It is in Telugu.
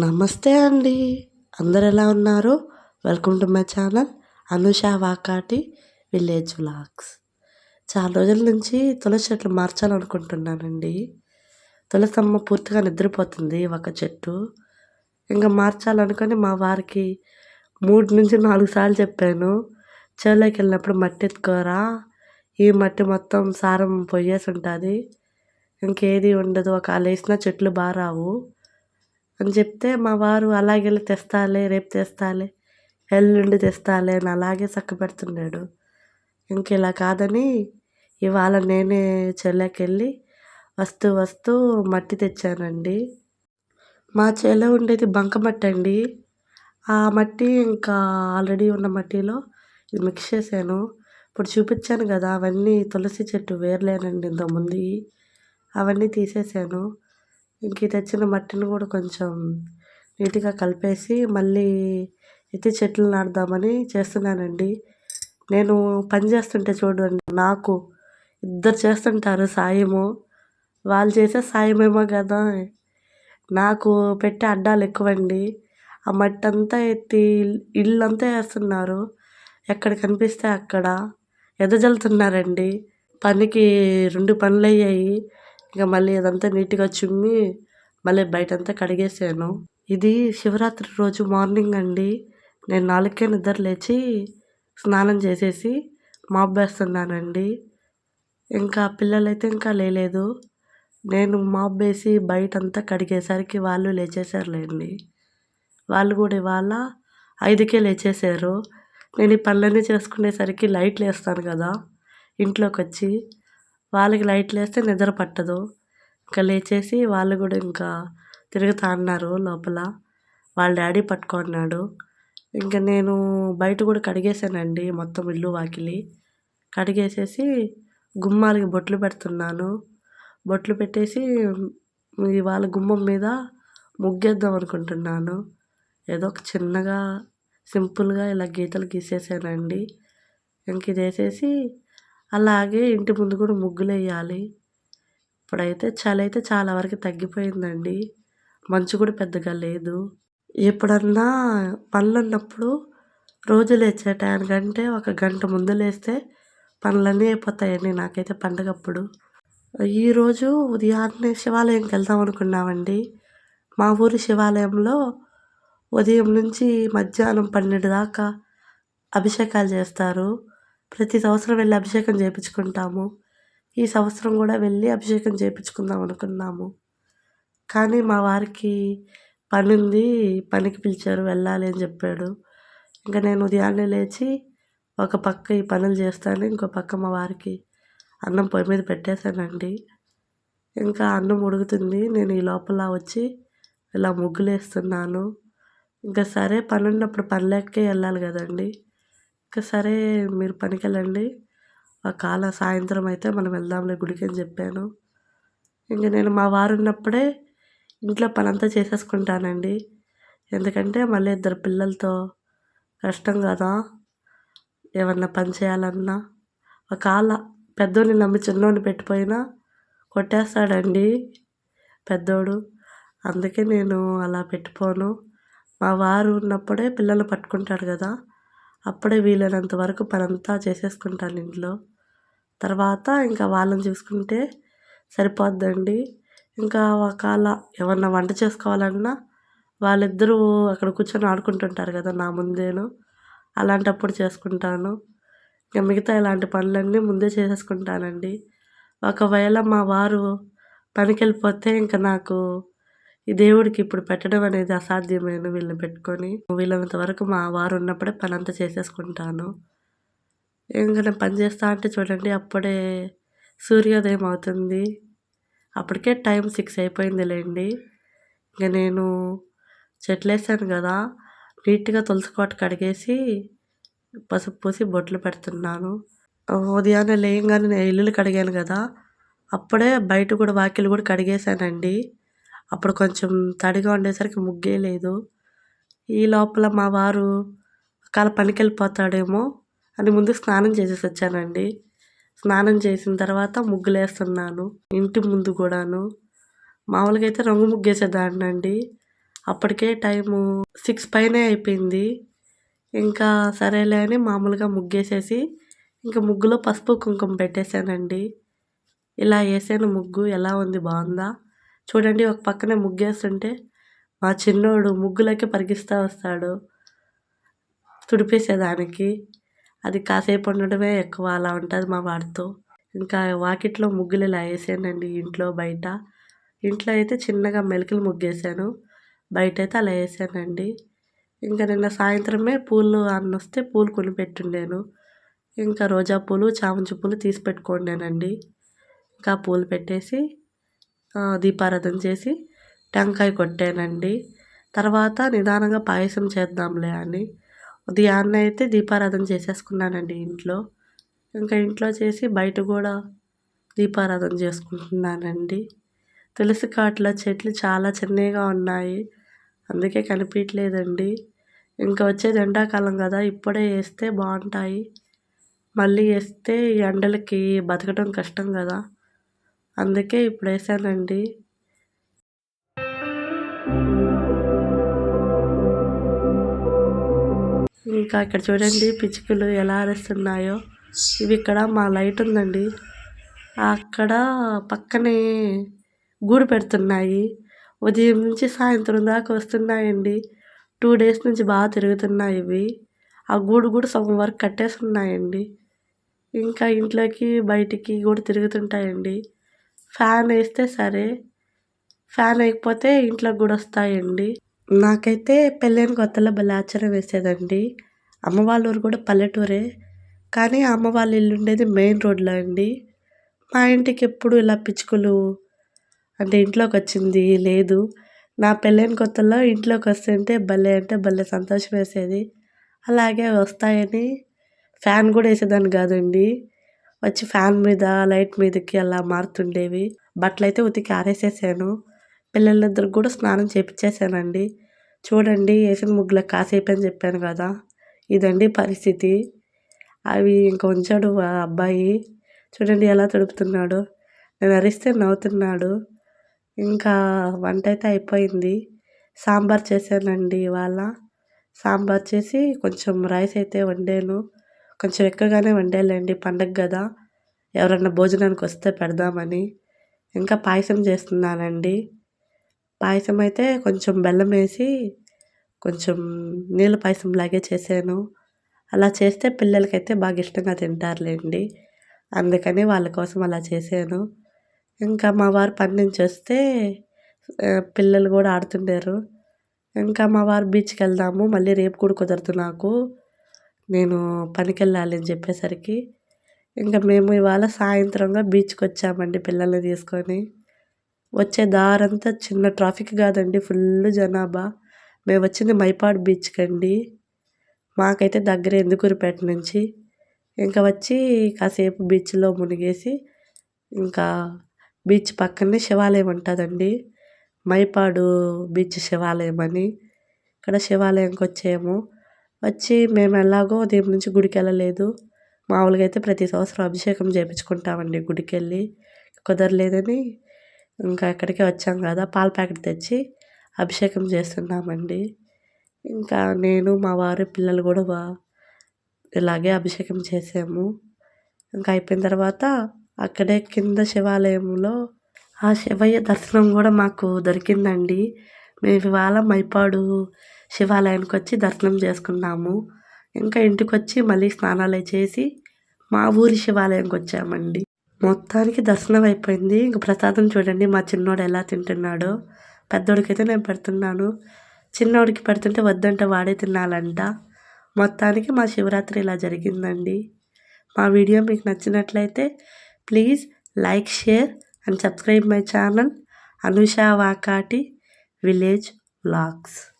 నమస్తే అండి. అందరు ఎలా ఉన్నారు? Welcome to my channel Anusha Vakati village vlogs చాలా రోజుల నుంచి తులసి చెట్లు మార్చాలనుకుంటున్నానండి. తులసమ్మ పూర్తిగా నిద్రపోతుంది ఒక చెట్టు. ఇంకా మార్చాలనుకొని మా వారికి మూడు నుంచి నాలుగు సార్లు చెప్పాను. చేలోకి వెళ్ళినప్పుడు మట్టి ఎత్తుకోరా? ఈ మట్టి మొత్తం సారం పొయ్యేసి ఉంటుంది. ఇంకేది ఉండదు. ఒక వేసినా చెట్లు బాగా రావు. అని చెప్తే మా వారు అలాగే తెస్తాలే రేపు తెస్తాలే ఎల్లుండి తెస్తాలే అని అలాగే చక్కబెడుతున్నాడు ఇంక ఇలా కాదని ఇవాళ నేనే చెల్లెకెళ్ళి వస్తూ వస్తూ మట్టి తెచ్చానండి. మా చేలో ఉండేది బంకమట్టి అండి. ఆ మట్టి ఇంకా ఆల్రెడీ ఉన్న మట్టిలో ఇది మిక్స్ చేశాను. ఇప్పుడు చూపించాను కదా అవన్నీ తులసి చెట్టు వేర్లేనండి ఇంతకుముందు అవన్నీ తీసేసాను ఇంక తెచ్చిన మట్టిని కూడా కొంచెం నీట్గా కలిపేసి మళ్ళీ ఎత్తి చెట్లు నాటుదామని చేస్తున్నానండి. నేను పని చేస్తుంటే చూడండి నాకు ఇద్దరు చేస్తుంటారు సాయము. వాళ్ళు చేసే సాయమేమో కదా. నాకు పెట్టే అడ్డాలు ఎక్కువండి. ఆ మట్టి అంతా ఎత్తి ఇల్లంతా వేస్తున్నారు. ఎక్కడ కనిపిస్తే అక్కడ. ఎదజల్లుతున్నారండి పనికి రెండు పనులు అయ్యాయి ఇక మళ్ళీ అదంతా నీట్గా చుమ్మి మళ్ళీ బయటంతా కడిగేసాను. ఇది శివరాత్రి రోజు మార్నింగ్ అండి. నేను నాలుగుకే నిద్ర లేచి స్నానం చేసేసి మాబ్బేస్తున్నానండి ఇంకా పిల్లలైతే ఇంకా లేలేదు. నేను మాబ్బేసి వేసి బయటంతా కడిగేసరికి వాళ్ళు లేచేసారులేండి వాళ్ళు కూడా ఇవాళ ఐదుకే లేచేసారు నేను ఈ పనులన్నీ చేసుకునేసరికి లైట్లు వేస్తాను కదా. ఇంట్లోకి వచ్చి వాళ్ళకి లైట్లు వేస్తే నిద్ర పట్టదు. ఇంకా లేచేసి వాళ్ళు కూడా ఇంకా తిరుగుతా అన్నారు లోపల. వాళ్ళ డాడీ పట్టుకున్నాడు. ఇంకా నేను బయట కూడా కడిగేసానండి మొత్తం ఇల్లు వాకిలి. కడిగేసేసి గుమ్మాలకి బొట్లు పెడుతున్నాను. బొట్లు పెట్టేసి వాళ్ళ గుమ్మం మీద ముగ్గేద్దాం అనుకుంటున్నాను. ఏదో ఒక చిన్నగా సింపుల్గా ఇలా గీతలు గీసేసానండి. ఇంక ఇది వేసేసి అలాగే ఇంటి ముందు కూడా ముగ్గులు వేయాలి ఇప్పుడైతే చలి అయితే చాలా వరకు తగ్గిపోయిందండి. మంచు కూడా పెద్దగా లేదు. ఎప్పుడన్నా పనులు ఉన్నప్పుడు రోజు లేచే టైంకంటే ఒక గంట ముందు లేస్తే పనులన్నీ అయిపోతాయండి నాకైతే పండగప్పుడు. ఈరోజు ఉదయాన్నే శివాలయంకి వెళ్దాం అనుకున్నామండి. మా ఊరి శివాలయంలో ఉదయం నుంచి మధ్యాహ్నం పన్నెండు దాకా అభిషేకాలు చేస్తారు. ప్రతి సంవత్సరం వెళ్ళి అభిషేకం చేయించుకుంటాము ఈ సంవత్సరం కూడా వెళ్ళి అభిషేకం చేయించుకుందాం అనుకున్నాము. కానీ మా వారికి పని ఉంది పనికి పిలిచారు వెళ్ళాలి అని చెప్పాడు. ఇంకా నేను ఉదయాన్నే లేచి ఒక పక్క ఈ పనులు చేస్తాను ఇంకో పక్క మా వారికి అన్నం పొయ్యి మీద పెట్టేశానండి. ఇంకా అన్నం ఉడుకుతుంది నేను ఈ లోపల వచ్చి ఇలా ముగ్గులు వేస్తున్నాను ఇంకా సరే పని ఉన్నప్పుడు పని లెక్కే వెళ్ళాలి కదండి. ఇంకా సరే మీరు పనికి వెళ్ళండి కాల సాయంత్రం అయితే మనం వెళ్దాంలే గుడికి అని చెప్పాను. ఇంక నేను మా వారు ఉన్నప్పుడే ఇంట్లో పనంతా చేసేసుకుంటానండి. ఎందుకంటే మళ్ళీ ఇద్దరు పిల్లలతో కష్టం కదా. ఏమన్నా పని చేయాలన్నా ఒకవేళ పెద్దోడిని నమ్మి చిన్నోడిని పెట్టిపోయినా కొట్టేస్తాడండి పెద్దోడు. అందుకే నేను అలా పెట్టిపోను మా వారు ఉన్నప్పుడే పిల్లలు పట్టుకుంటాడు కదా. అప్పుడే వీలైనంత వరకు పనంతా చేసేసుకుంటాను ఇంట్లో. తర్వాత ఇంకా వాళ్ళని చూసుకుంటే సరిపోద్దండి. ఇంకా ఒకవేళ ఏమన్నా వంట చేసుకోవాలన్నా వాళ్ళిద్దరూ అక్కడ కూర్చొని ఆడుకుంటుంటారు కదా నా ముందేను. అలాంటప్పుడు చేసుకుంటాను. ఇంకా మిగతా ఇలాంటి పనులన్నీ ముందే చేసేసుకుంటానండి. ఒకవేళ మా వారు పనికి వెళ్ళిపోతే ఇంకా నాకు ఈ దేవుడికి ఇప్పుడు పెట్టడం అనేది అసాధ్యమైన వీళ్ళని పెట్టుకొని వీళ్ళంత వరకు మా వారు ఉన్నప్పుడే పని అంతా చేసేసుకుంటాను. ఇంకా నేను పని చేస్తా అంటే చూడండి అప్పుడే సూర్యోదయం అవుతుంది. అప్పటికే టైం సిక్స్ అయిపోయిందిలేండి. ఇంకా నేను చెట్లు వేసాను కదా నీట్గా తులసి కోట కడిగేసి పసుపు పూసి బొట్లు పెడుతున్నాను. ఉదయాన్నే లేయంగానే నేను ఇల్లులు కడిగాను కదా అప్పుడే బయట కూడా వాకిలు కూడా కడిగేశానండి. అప్పుడు కొంచెం తడిగా ఉండేసరికి ముగ్గే లేదు. ఈ లోపల మా వారు కాల పనికి వెళ్ళిపోతాడేమో అని ముందు స్నానం చేసేసి వచ్చానండి. స్నానం చేసిన తర్వాత ముగ్గులేస్తున్నాను ఇంటి ముందు కూడాను. మామూలుగా అయితే రంగు ముగ్గు అండి. అప్పటికే టైము సిక్స్ పైనే అయిపోయింది. ఇంకా సరేలే అని మామూలుగా ముగ్గేసేసి ఇంకా ముగ్గులో పసుపు కుంకుమ పెట్టేశానండి. ఇలా వేసాను ముగ్గు ఎలా ఉంది బాగుందా? చూడండి ఒక పక్కనే ముగ్గేస్తుంటే మా చిన్నోడు ముగ్గులకి పరిగిస్తూ వస్తాడు. తుడిపేసేదానికి. అది కాసేపు ఉండడమే ఎక్కువ అలా ఉంటుంది మా వాడితో. ఇంకా వాకిట్లో ముగ్గులు ఇలా వేసానండి ఇంట్లో బయట. ఇంట్లో అయితే చిన్నగా మెలికలు ముగ్గేసాను బయట అయితే అలా వేసానండి. ఇంకా నిన్న సాయంత్రమే పూలు అన్న వస్తే పూలు కొనిపెట్టుండాను. ఇంకా రోజా పూలు చామంతి పూలు తీసి పెట్టుకోండానండి ఇంకా పూలు పెట్టేసి దీపారాధన చేసి టెంకాయ కొట్టానండి. తర్వాత నిదానంగా పాయసం చేద్దాంలే అని. ఉదయాన్నే అయితే దీపారాధన చేసేసుకున్నానండి ఇంట్లో. ఇంకా ఇంట్లో చేసి బయట కూడా దీపారాధన చేసుకుంటున్నానండి. తులసి కాట్ల చెట్లు చాలా చిన్నగా ఉన్నాయి. అందుకే కనిపించలేదండి ఇంకా వచ్చేది ఎండాకాలం కదా ఇప్పుడే వేస్తే బాగుంటాయి. మళ్ళీ వేస్తే ఈ ఎండలకి బతకడం కష్టం కదా. అందుకే ఇప్పుడు వేసానండి ఇంకా ఇక్కడ చూడండి పిచ్చుకలు ఎలా అరుస్తున్నాయో. ఇవి ఇక్కడ మా లైట్ ఉందండి. అక్కడ పక్కనే గూడు పెడుతున్నాయి. ఉదయం నుంచి సాయంత్రం దాకా వస్తున్నాయండి. టూ డేస్ నుంచి బాగా తిరుగుతున్నాయి ఇవి. ఆ గూడు కూడా సగం వరకు కట్టేసి ఉన్నాయండి ఇంకా ఇంట్లోకి బయటికి కూడా తిరుగుతుంటాయండి. ఫ్యాన్ వేస్తే సరే. ఫ్యాన్ వేయకపోతే ఇంట్లోకి కూడా వస్తాయండి నాకైతే పెళ్ళైన కొత్తలో భలే ఆశ్చర్యం వేసేదండి. అమ్మ వాళ్ళ ఊరు కూడా పల్లెటూరే. కానీ అమ్మ వాళ్ళ ఇల్లు ఉండేది మెయిన్ రోడ్లో అండి. మా ఇంటికి ఎప్పుడు ఇలా పిచ్చుకలు అంటే ఇంట్లోకి వచ్చింది లేదు. నా పెళ్ళైన కొత్తలో ఇంట్లోకి వస్తుంటే భలే అంటే భలే సంతోషం వేసేది. అలాగే వస్తాయని ఫ్యాన్ కూడా వేసేదాన్ని కాదండి. వచ్చి ఫ్యాన్ మీద లైట్ మీదకి అలా మారుతుండేవి. బట్టలు అయితే ఉతికి ఆరేసేసాను. పిల్లలిద్దరికి కూడా స్నానం చేపించేసానండి చూడండి వేసిన ముగ్గులకు కాసేపు అని చెప్పాను కదా. ఇదండి పరిస్థితి. అవి ఇంకా ఉంచాడు ఆ అబ్బాయి. చూడండి ఎలా తడుపుతున్నాడు. నేను అరిస్తే నవ్వుతున్నాడు. ఇంకా వంట అయితే అయిపోయింది. సాంబార్ చేశానండి ఇవాళ. సాంబార్ చేసి కొంచెం రైస్ అయితే వండాను. కొంచెం ఎక్కువగానే వండేయాలండి పండగ కదా ఎవరన్నా భోజనానికి వస్తే పెడదామని. ఇంకా పాయసం చేస్తున్నానండి. పాయసం అయితే కొంచెం బెల్లం వేసి కొంచెం నీళ్ళ పాయసం లాగే చేశాను. అలా చేస్తే పిల్లలకైతే బాగా ఇష్టంగా తింటారులేండి. అందుకని వాళ్ళ కోసం అలా చేశాను. ఇంకా మా వారు పని నుంచి వస్తే పిల్లలు కూడా ఆడుతుండారు. ఇంకా మా వారు బీచ్కి వెళ్దాము మళ్ళీ రేపు కూడా కుదరదు నాకు. నేను పనికి వెళ్ళాలి అని చెప్పేసరికి ఇంకా మేము ఇవాళ సాయంత్రంగా బీచ్కి వచ్చామండి పిల్లల్ని తీసుకొని. వచ్చే దారంతా చిన్న ట్రాఫిక్ కాదండి ఫుల్ జనాభా. మేము వచ్చింది మైపాడు బీచ్కి అండి మాకైతే దగ్గర ఎందుకూరుపేట నుంచి. ఇంకా వచ్చి కాసేపు బీచ్లో మునిగేసి ఇంకా బీచ్ పక్కనే శివాలయం ఉంటుందండి. మైపాడు బీచ్ శివాలయం అని. ఇక్కడ శివాలయంకి వచ్చాము వచ్చి మేము ఎలాగో ఉదయం నుంచి గుడికి వెళ్ళలేదు. మామూలుగా అయితే ప్రతి సంవత్సరం అభిషేకం చేయించుకుంటామండి గుడికి వెళ్ళి కుదరలేదని ఇంకా ఇక్కడికే వచ్చాం కదా పాల ప్యాకెట్ తెచ్చి అభిషేకం చేస్తున్నామండి. ఇంకా నేను మా వారి పిల్లలు కూడా ఇలాగే అభిషేకం చేసాము. ఇంకా అయిపోయిన తర్వాత అక్కడే కింద శివాలయంలో ఆ శివయ్య దర్శనం కూడా మాకు దొరికిందండి. మేము ఇవాళ మైపాడు శివాలయానికి వచ్చి దర్శనం చేసుకున్నాము. ఇంకా ఇంటికి వచ్చి మళ్ళీ స్నానాలు చేసి మా ఊరి శివాలయంకి వచ్చామండి మొత్తానికి దర్శనం అయిపోయింది. ఇంక ప్రసాదం చూడండి మా చిన్నోడు ఎలా తింటున్నాడో. పెద్దోడికైతే నేను పెడుతున్నాను. చిన్నోడికి పెడుతుంటే వద్దంటే వాడే తినాలంట. మొత్తానికి మా శివరాత్రి ఇలా జరిగిందండి. మా వీడియో మీకు నచ్చినట్లయితే please like share and subscribe my channel Anusha Vakati village vlogs.